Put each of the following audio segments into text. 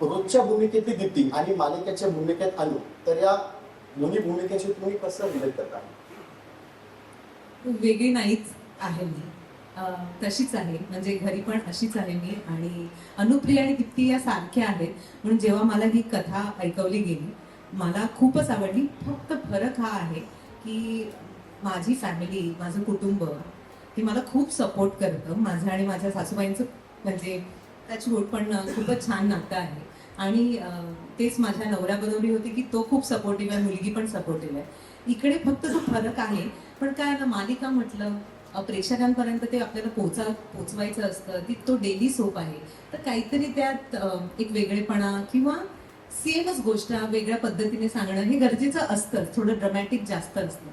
रोजच्या भूमिकेतली दीप्ती आणि मालिकेच्या भूमिकेत आलो. तर या दोन्ही भूमिकेशी तुम्ही कसं रिलेट करता? वेगळी नाहीच आहे मी. तशीच आहे. म्हणजे घरी पण अशीच आहे मी आणि अनुप्रिया आणि दीप्ती या सारख्या आहेत. म्हणून जेव्हा मला ही कथा ऐकवली गेली मला खूपच आवडली. फक्त फरक हा आहे की माझी फॅमिली माझं कुटुंब हे मला खूप सपोर्ट करतं. माझं आणि माझ्या सासूबाईंचं म्हणजे त्याची पण खूपच छान नातं आहे आणि तेच माझ्या नवऱ्याबरोबरी होते की तो खूप सपोर्टिव्ह आहे मुलगी पण सपोर्टिव्ह आहे. इकडे फक्त जो फरक आहे पण काय ना मालिका म्हटलं प्रेक्षकांपर्यंत ते आपल्याला पोचा पोचवायचं असतं ती तो डेली सोप आहे. तर काहीतरी त्यात एक वेगळेपणा किंवा सेमच गोष्ट वेगळ्या पद्धतीने सांगणं हे गरजेचं असतं थोडं ड्रमॅटिक जास्त असतं.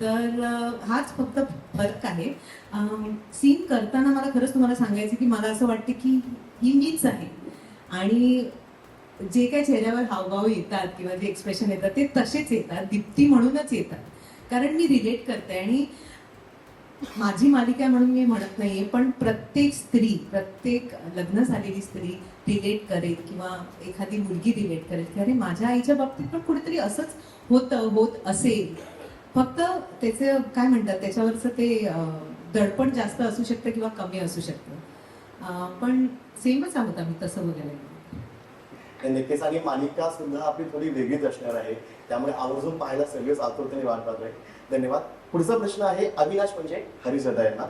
तर हाच फक्त फरक आहे. सीन करताना मला खरंच तुम्हाला सांगायचं की मला असं वाटतं की ही मीच आहे. आणि जे काय चेहऱ्यावर हावभाव येतात किंवा जे एक्सप्रेशन येतात ते तसेच येतात दीप्ती म्हणूनच येतात. कारण मी रिलेट करते आणि माझी मालिका म्हणून मी म्हणत नाहीये पण प्रत्येक स्त्री प्रत्येक लग्न झालेली स्त्री रिलेट करेल किंवा एखादी मुलगी रिलेट करेल. की अरे माझ्या आईच्या बाबतीत पण कुठेतरी असंच होतं होत असेल. फक्त त्याचे काय म्हणतात त्याच्यावरचं ते दडपण जास्त असू शकतं किंवा कमी असू शकतं. पण सेमच आहोत आम्ही तसं बघायला नक्कीच आणि मालिका सुद्धा आपली थोडी वेगळीच असणार आहे. त्यामुळे आवर्जून पाहायला सगळेच आतुरतेने वाट पाहत आहे धन्यवाद. पुढचा प्रश्न आहे अविनाश म्हणजे हरिसदा यांना.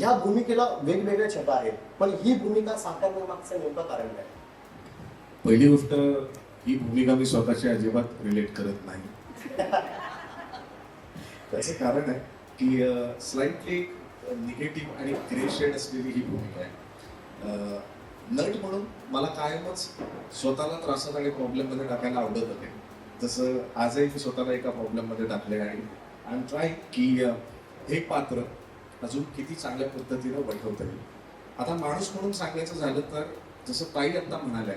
या भूमिकेला वेगवेगळ्या छटा आहेत पण ही भूमिका साकारण्यामागचं नेमकं कारण काय? पहिली गोष्ट ही भूमिका मी स्वतःची अजिबात रिलेट करत नाही. त्याचं कारण आहे की स्लाइटली निगेटिव्ह आणि क्रिएशन असलेली ही भूमिका आहे. नट म्हणून मला कायमच स्वतःला त्रासात आणि प्रॉब्लेममध्ये टाकायला आवडत होते. जसं आजही मी स्वतःला एका प्रॉब्लेममध्ये टाकले आणि आय ट्राय की हे पात्र अजून किती चांगल्या पद्धतीनं वठवता येईल. आता माणूस म्हणून सांगायचं झालं तर जसं ताई आता म्हणाल्या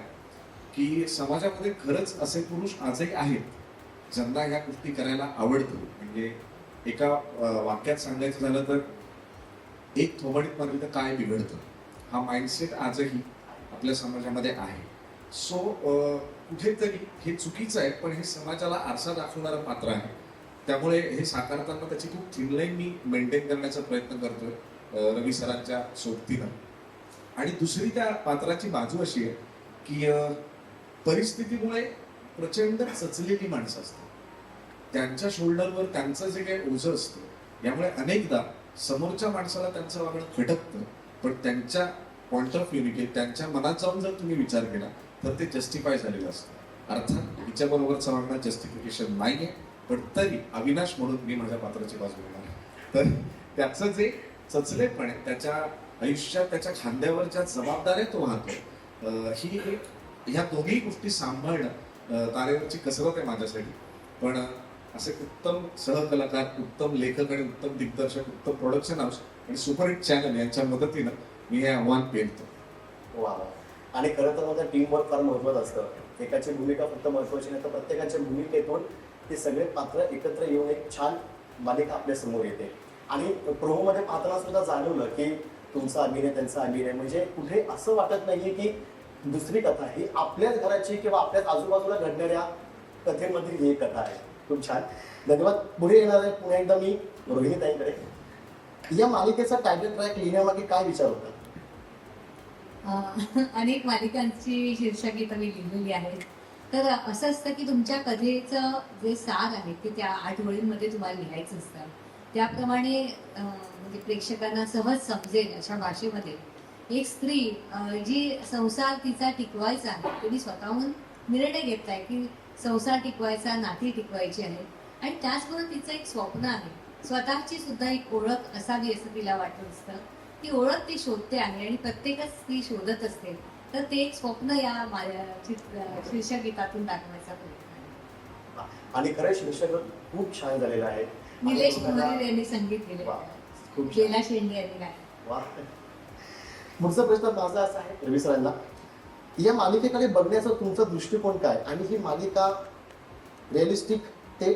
की समाजामध्ये खरंच असे पुरुष आजही आहेत ज्यांना ह्या गोष्टी करायला आवडतं. म्हणजे एका वाक्यात सांगायचं झालं तर एक थोबडीत मारली तर काय बिघडतं? हा माइंडसेट आजही आपल्या समाजामध्ये आहे. सो कुठेतरी हे चुकीचं आहे पण हे समाजाला आरसा दाखवणारं पात्र आहे. त्यामुळे हे साकारताना त्याची खूप थिनलाईन मी मेंटेन करण्याचा प्रयत्न करतोय रवी सरांच्या सोबतीनं. आणि दुसरी त्या पात्राची बाजू अशी आहे की परिस्थितीमुळे प्रचंड सचलेली माणसं असतात. त्यांच्या शोल्डरवर त्यांचं जे काही ओझं असतं यामुळे अनेकदा समोरच्या माणसाला त्यांचं वागणं खटकतं पण त्यांच्या पॉईंट ऑफ व्ह्यू त्यांच्या मनात जाऊन जर तुम्ही विचार केला तर ते जस्टिफाय झालेलं असतं अर्थात हिच्याबरोबरचं वागणं जस्टिफिकेशन नाही आहे पण तरी अविनाश म्हणून मी माझ्या पात्राची बाजू घेणार आहे. तर त्याचं जे चचलेपण आहे त्याच्या आयुष्यात त्याच्या खांद्यावर ज्या जबाबदाऱ्या तो वाहतो ही एक ह्या दोन्ही गोष्टी सांभाळणं तारेवरची कसरत आहे माझ्यासाठी पण असे उत्तम सहकलाकार उत्तम लेखक आणि उत्तम दिग्दर्शक उत्तम प्रोडक्शन हाऊस आणि सुपरहिट चॅनल यांच्या मदतीनं मी हे आव्हान पेरतो वा वा. आणि खरं तर माझं टीम वर्क फार महत्वाचं असतं. एकाची भूमिका फक्त महत्वाची नाही तर प्रत्येकाच्या भूमिकेतून ते सगळे पात्र एकत्र येऊन एक छान मालिका आपल्यासमोर येते. आणि प्रोमोमध्ये पाहताना सुद्धा जाणवलं की तुमचा अभिनय त्यांचा अभिनय म्हणजे कुठे असं वाटत नाहीये की दुसरी कथा ही आपल्याच घराची किंवा आपल्याच आजूबाजूला घडणाऱ्या कथेमधील ही एक कथा आहे. खूप छान. धन्यवाद. पुढे येणार आहे. पुन्हा एकदा मी रोहिणी ताईकडे. या मालिकेचा टायटल ट्रॅक लिहिण्यामागे काय विचार होता? अनेक मालिकांची शीर्षके मी लिहिलेली आहेत. तर असं असतं की तुमच्या कथेचं जे सार आहे ते त्या आठ ओळींमध्ये तुम्हाला लिहायचं असतं. त्याप्रमाणे म्हणजे प्रेक्षकांना सहज समजेल अशा भाषेमध्ये. एक स्त्री जी संसार तिचा टिकवायचा आहे तिने स्वतःहून निर्णय घेत आहे की संसार टिकवायचा नाती टिकवायची आहे. आणि त्याचबरोबर तिचं एक स्वप्न आहे. स्वतःची सुद्धा एक ओळख असावी असं तिला वाटत असतं. ती ओळख ती शोधते आहे आणि प्रत्येकच ती शोधत असते. तर ते एक स्वप्न या चित्र- शीर्षगीतातून दाखवायचा प्रयत्न आहे. आणि खरं शीर्षक खूप छान झालेलं आहे. निलेश कुमार यांनी संगीत दिले. बेला शेंडे यांनी गायलं. पुढचा प्रश्न माझा असा आहे रवी सरांना या मालिकेकडे बघण्याचा तुमचा दृष्टिकोन काय? आणि ही मालिका रिअलिस्टिक ते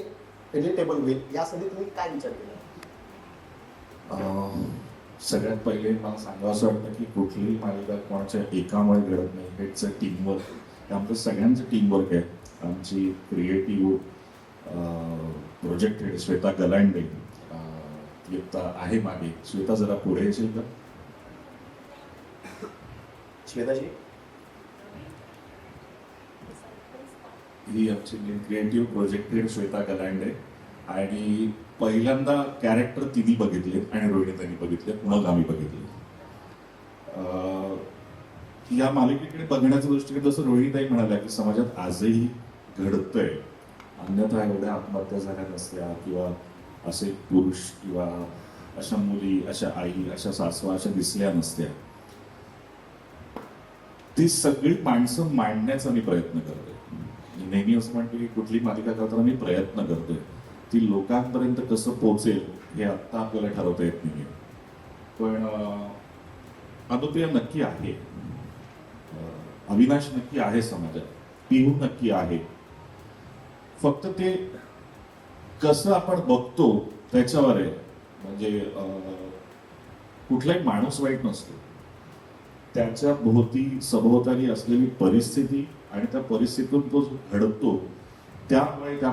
रिलेटेबल होईल यासाठी तुम्ही काय विचार केला? अं, सगळ्यात पहिले मला सांगावं असं वाटतं की कुठलीही मालिका कोणाच्या एकामुळे घडत नाही हेच टीमवर्क हे आमचं सगळ्यांचं टीमवर्क आहे. आमची creative project head Shweta Galande um, ती आता आहे मागे. श्वेता जरा पुढे येशील का? श्वेताजी? ही आमची creative project head Shweta Kalande आणि पहिल्यांदा कॅरेक्टर तिने बघितले आणि रोहिणीताईंनी बघितले मग आम्ही बघितले. अं, या मालिकेकडे बघण्याच्या दृष्टीने जसं रोहिणीताई म्हणाल्या की समाजात आजही घडतंय. अन्यथा एवढ्या आत्महत्या झाल्या नसत्या किंवा असे पुरुष किंवा अशा मुली अशा आई अशा सासवा अशा दिसल्या नसत्या. ती सगळी माणसं मांडण्याचा मी प्रयत्न करतोय. नेहमी असं म्हणतो की कुठली मालिका करताना मी प्रयत्न करतोय. ती लोकांपर्यंत कसं पोहोचेल हे आत्ता आपल्याला ठरवता येत नाही पण अनुप्रिया नक्की आहे. अविनाश नक्की आहे समाजात. पिहू नक्की आहे. फक्त ते कसं आपण बघतो त्याच्यावर आहे. म्हणजे कुठलाही माणूस वाईट नसतो. त्याच्या भोवती सभोवताली असलेली परिस्थिती आणि त्या परिस्थितीतून तो घडतो त्यामुळे त्या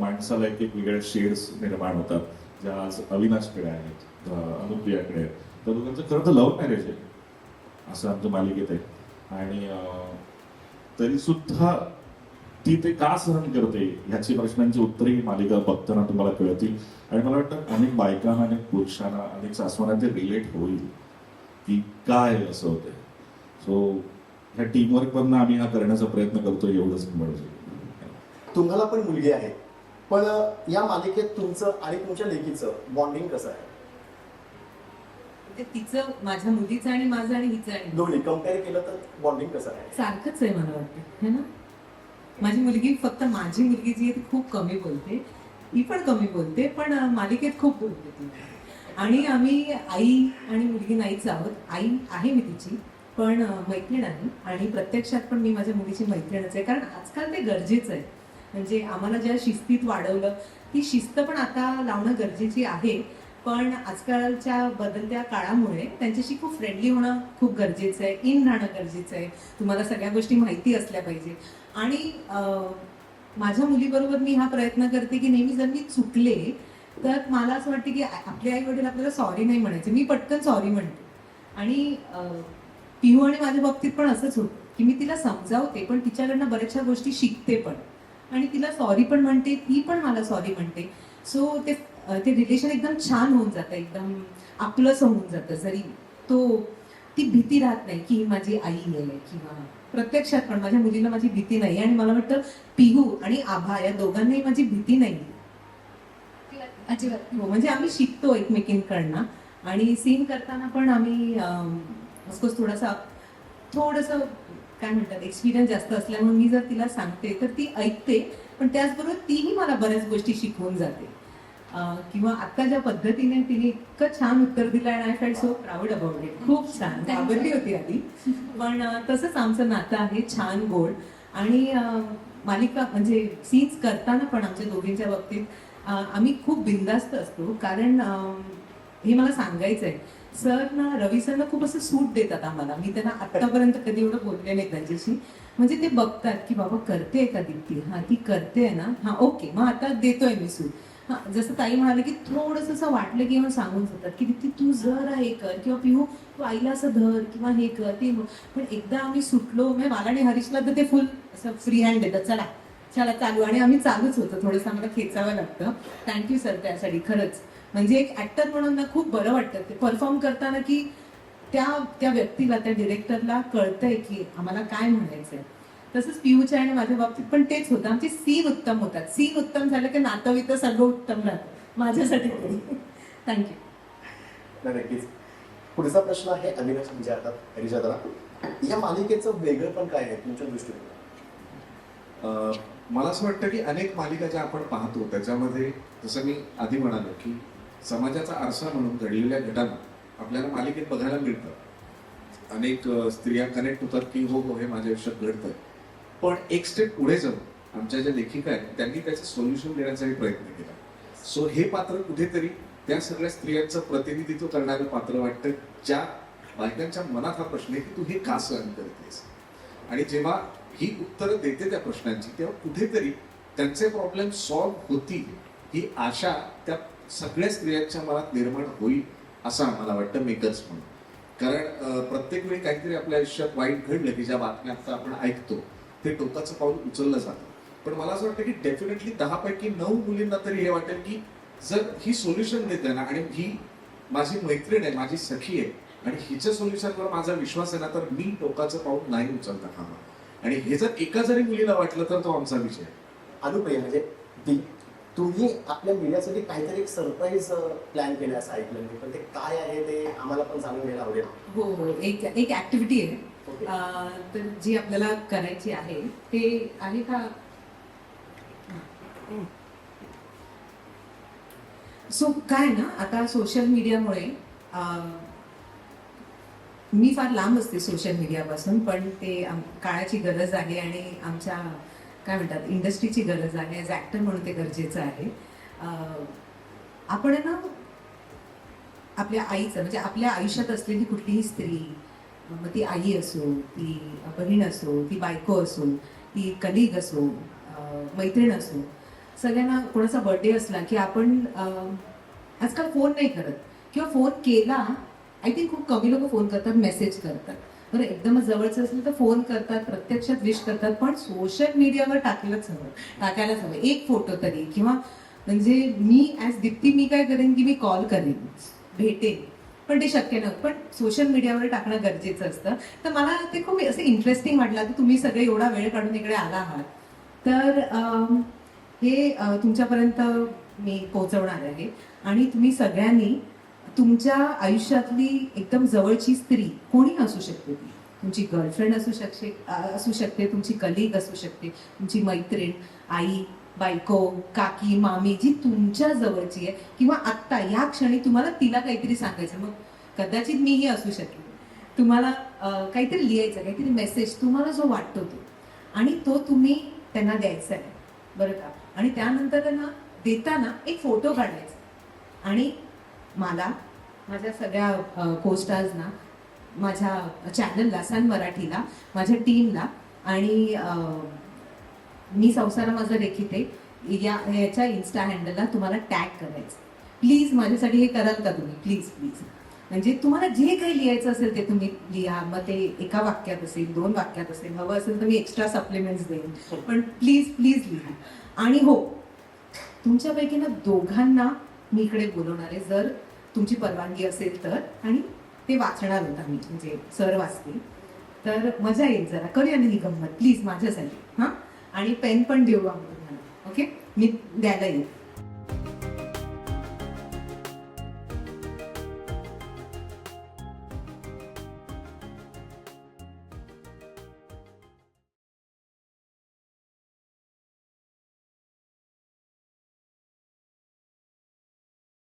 माणसाला एक एक वेगळ्या शेड्स निर्माण होतात ज्या आज अविनाशकडे आहेत अनुप्रियाकडे आहेत. तर दोघांचं खरं तर लव्ह मॅरेज आहे असं आमच्या मालिकेत आहे. आणि तरी सुद्धा ती ते का सहन करते ह्याची प्रश्नांची उत्तरे ही मालिका बघताना तुम्हाला कळतील. आणि मला वाटतं अनेक बायकांना अनेक पुरुषांना अनेक सासवांना ते रिलेट होईल की काय असं होते सो ह्या टीमवर्क मधनं आम्ही हा करण्याचा प्रयत्न करतो एवढंच मी म्हणू शकतो तुम्हाला पण मुलगी आहे. पण या मालिकेत तुमचं आणि तुमच्या लेकीचं बॉन्डिंग कसं आहे? ते तिचं माझ्या मुलीचं आणि माझं आणि हिचं आणि दोन्ही कंपेअर केलं तर बॉन्डिंग कसं आहे? सारखंच आहे मला वाटतं. है ना? माझी मुलगी फक्त माझी मुलगी जी आहे ती खूप कमी बोलते. ती पण कमी बोलते पण मालिकेत खूप बोलते ती. आणि आम्ही आई आणि मुलगी नाहीच आहोत. आई आहे मी तिची. पण मैत्रीण आहे. आणि प्रत्यक्षात पण मी माझ्या मुलीची मैत्रीणच आहे. कारण आजकाल ते गरजेचं आहे. म्हणजे आम्हाला ज्या शिस्तीत वाढवलं ती शिस्त पण आता लावणं गरजेची आहे. पण आजकालच्या बदलत्या काळामुळे त्यांच्याशी खूप फ्रेंडली होणं खूप गरजेचं आहे. इन राहणं गरजेचं आहे. तुम्हाला सगळ्या गोष्टी माहिती असल्या पाहिजे. आणि माझ्या मुलीबरोबर मी हा प्रयत्न करते की नेहमी जर मी चुकले तर मला असं वाटतं की आपले आई वडील आपल्याला सॉरी नाही म्हणायचे. मी पटकन सॉरी म्हणते. आणि पिहू आणि माझ्या बाबतीत पण असंच होतं की मी तिला समजावते पण तिच्याकडनं बऱ्याचशा गोष्टी शिकते पण. आणि तिला सॉरी पण म्हणते ती पण मला सॉरी म्हणते. सो ते ते रिलेशन एकदम छान होऊन जातं एकदम आपलंच होऊन जातं. जरी तो ती भीती राहत नाही की माझी आई आहे किंवा प्रत्यक्षात पण माझ्या मुलीला माझी भीती नाही. आणि मला वाटतं पिहू आणि आभा या दोघांनाही माझी भीती नाही. अजिबात. हो म्हणजे आम्ही शिकतो एकमेकींकडनं. आणि सीन करताना पण आम्ही ऑफकोर्स थोडासा थोडंसं काय म्हणतात एक्सपिरियन्स जास्त असल्यामुळे मी जर तिला सांगते तर ती ऐकते. पण त्याचबरोबर तीही मला बऱ्याच गोष्टी शिकवून जाते. किंवा आता ज्या पद्धतीने तिने इतकं छान उत्तर दिलं आणि I felt so proud about it खूप छान. घाबरली होती आधी. पण तसंच आमचं नातं आहे छान गोड. आणि मालिका म्हणजे सीन्स करताना पण आमच्या दोघींच्या बाबतीत आम्ही खूप बिंदास्त असतो. कारण हे मला सांगायचं आहे सर ना रवी सर ना खूप असं सूट देतात आम्हाला. मी त्यांना आतापर्यंत कधी एवढं बोलले नाही त्यांच्याशी म्हणजे ते बघतात की बाबा करते का दीप्ती? हा ती करते ना. हा ओके. मग आता देतोय मी सूट. हा जसं ताई म्हणाले की थोडंसं असं वाटलं की मग सांगून जातात की दीप्ती तू जर हे कर किंवा पिहू तू आईला असं धर किंवा हे कर ते पण एकदा आम्ही सुटलो म्हणजे मला आणि हरीशला तर ते फुल असं फ्री हँड देतात. चला चला चालू. आणि आम्ही चालूच होतो. थोडंसं आम्हाला खेचावं लागतं. थँक्यू सर त्यासाठी. खरंच. म्हणजे एक ऍक्टर म्हणून ना खूप बरं वाटतं. ते परफॉर्म करताना की त्या त्या व्यक्तीला त्या डिरेक्टरला कळतंय की आम्हाला काय म्हणायचंय. तसंच पियूच्या आणि माझ्या बाबतीत पण तेच होतं. आमचे सीन उत्तम होतात. सीन उत्तम झालं की नातं सगळं उत्तम राहतं. माझ्यासाठी थँक्यू नाही नक्कीच. पुढचा प्रश्न आहे अविनाश या मालिकेचं वेगळं पण काय आहे? तुमच्या दृष्टीने. मला असं वाटतं की अनेक मालिका ज्या आपण पाहतो त्याच्यामध्ये जसं मी आधी म्हणालो की समाजाचा आरसा म्हणून घडलेल्या घटना आपल्याला मालिकेत बघायला मिळतात. अनेक स्त्रिया कनेक्ट होतात की हो हो हे माझ्या आयुष्यात घडतंय. पण एक स्टेप पुढे जाऊन आमच्या ज्या लेखिका आहेत त्यांनी त्याचं सोल्युशन देण्याचाही प्रयत्न केला. सो हे पात्र कुठेतरी त्या सगळ्या स्त्रियांचं प्रतिनिधित्व करणारं पात्र वाटतं ज्या बायकांच्या मनात हा प्रश्न आहे की तू हे का सहन करतेस आणि जेव्हा ही उत्तरं देते त्या प्रश्नांची तेव्हा कुठेतरी त्यांचे प्रॉब्लेम सॉल्व्ह होतील ही आशा त्या सगळ्या स्त्रियांच्या मनात निर्माण होईल असं आम्हाला वाटतं मेकर्स म्हणून. कारण प्रत्येक वेळी काहीतरी आपल्या आयुष्यात वाईट घडलं की ज्या बातम्या आता आपण ऐकतो ते टोकाचं पाऊल उचललं जातं. पण मला असं वाटतं की डेफिनेटली दहा पैकी नऊ मुलींना तरी हे वाटेल की जर ही सोल्युशन देते ना आणि ही माझी मैत्रीण आहे माझी सखी आहे आणि हिच्या सोल्युशनवर माझा विश्वास आहे ना तर मी टोकाचं पाऊल नाही उचलता कामा आणि हे जर एका जरी मुलीला वाटलं तर तो आमचा विषय आहे. अनुप्रिया म्हणजे तुम्ही आपल्या मीडियासाठी काहीतरी एक सरप्राईज प्लॅन केलं असं ऐकलं मी. पण ते काय आहे ते आम्हाला पण जाणून घ्यायला आवडेल. हो हो. एक एक ऍक्टिव्हिटी आहे. अं, तर जी आपल्याला करायची आहे ते आहे का? सो काय ना आता सोशल मीडियामुळे अं, मी फार लांब असते सोशल मीडियापासून पण ते आम- काळाची गरज आहे आणि आमच्या काय म्हणतात इंडस्ट्रीची गरज आहे ॲज ॲक्टर म्हणून ते गरजेचं आहे. आपण आहे ना आपल्या आईचं म्हणजे आपल्या आयुष्यात असलेली कुठलीही स्त्री मग ती आई असो ती बहीण असो ती बायको असो ती कलिग असो मैत्रीण असो सगळ्यांना कोणाचा बर्थडे असला की आपण आजकाल फोन नाही करत. किंवा फोन केला आय थिंक खूप कमी लोक फोन करतात मेसेज करतात. बरं एकदमच जवळचं असेल तर फोन करतात प्रत्यक्षात विश करतात पण सोशल मीडियावर टाकलंच हवं. टाकायलाच हवं. एक फोटो तरी किंवा म्हणजे मी ॲज दीप्ती मी काय करेन की मी कॉल करेन. भेटेन. पण ते शक्य नव्हतं. पण सोशल मीडियावर टाकणं गरजेचं असतं. तर मला ते खूप असं इंटरेस्टिंग वाटलं. की तुम्ही सगळे एवढा वेळ काढून इकडे आला आहात. तर हे तुमच्यापर्यंत मी पोहोचवणार आहे. आणि तुम्ही सगळ्यांनी तुमच्या आयुष्यातली एकदम जवळची स्त्री कोणी असू शकते ती? तुमची गर्लफ्रेंड असू शकते असू शकते तुमची कलिग असू शकते तुमची मैत्रीण आई बायको काकी मामी जी तुमच्या जवळची आहे किंवा आत्ता या क्षणी तुम्हाला तिला काहीतरी सांगायचं मग कदाचित मीही असू शकेन. तुम्हाला काहीतरी लिहायचं काहीतरी मेसेज तुम्हाला जो वाटतो तो. आणि तो तुम्ही त्यांना द्यायचा आहे. बरं का? आणि त्यानंतर त्यांना देताना एक फोटो काढायचा. आणि मला माझ्या सगळ्या कोस्टार्सना माझ्या चॅनलला सन मराठीला माझ्या टीमला आणि मी संसार माझं देखील आहे या याच्या इन्स्टा हँडलला तुम्हाला टॅग करायचं. प्लीज माझ्यासाठी हे कराल का तुम्ही? प्लीज प्लीज म्हणजे तुम्हाला जे काही लिहायचं असेल ते तुम्ही लिहा. मग ते एका वाक्यात असेल दोन वाक्यात असेल हवं असेल तर मी एक्स्ट्रा सप्लिमेंट्स देईन. पण प्लीज प्लीज लिहा. आणि हो तुमच्यापैकी ना दोघांना मी इकडे बोलवणार आहे. जर तुमची परवानगी असेल तर आणि ते वाचणार होता मी म्हणजे सर वाचतील. तर मजा येईल जरा. करूया ना ही गंमत? प्लीज माझ्यासाठी. हां? आणि पेन पण देऊ आम्ही ओके मी द्यायला येईल.